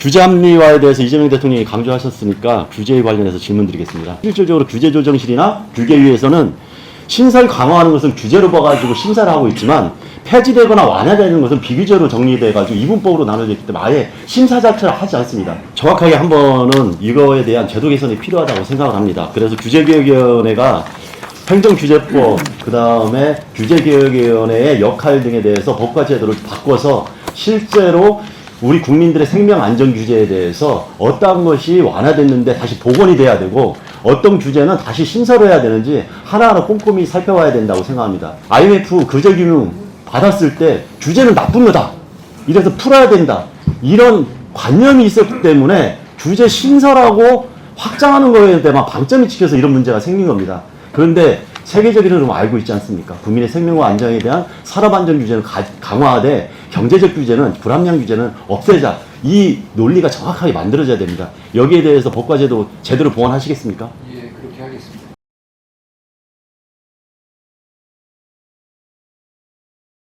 규제 합리화에 대해서 이재명 대통령이 강조하셨으니까 규제에 관련해서 질문 드리겠습니다. 실질적으로 규제 조정실이나 규계위에서는 신설 강화하는 것은 규제로 봐가지고 심사를 하고 있지만 폐지되거나 완화되는 것은 비규제로 정리돼가지고 이분법으로 나눠져 있기 때문에 아예 심사 자체를 하지 않습니다. 정확하게 한 번은 이거에 대한 제도 개선이 필요하다고 생각을 합니다. 그래서 규제개혁위원회가 행정규제법, 그 다음에 규제개혁위원회의 역할 등에 대해서 법과 제도를 바꿔서 실제로 우리 국민들의 생명 안전 규제에 대해서 어떤 것이 완화됐는데 다시 복원이 돼야 되고 어떤 규제는 다시 신설을 해야 되는지 하나하나 꼼꼼히 살펴봐야 된다고 생각합니다. IMF 규제 규명 받았을 때 규제는 나쁜 거다. 이래서 풀어야 된다. 이런 관념이 있었기 때문에 규제 신설하고 확장하는 거에 대한 방점이 찍혀서 이런 문제가 생긴 겁니다. 그런데 세계적인 흐름 알고 있지 않습니까? 국민의 생명과 안전에 대한 산업 안전 규제는 가- 강화하되 경제적 규제는 불합리한 규제는 없애자. 이 논리가 정확하게 만들어져야 됩니다. 여기에 대해서 법과 제도 제대로 보완하시겠습니까? 예, 그렇게 하겠습니다.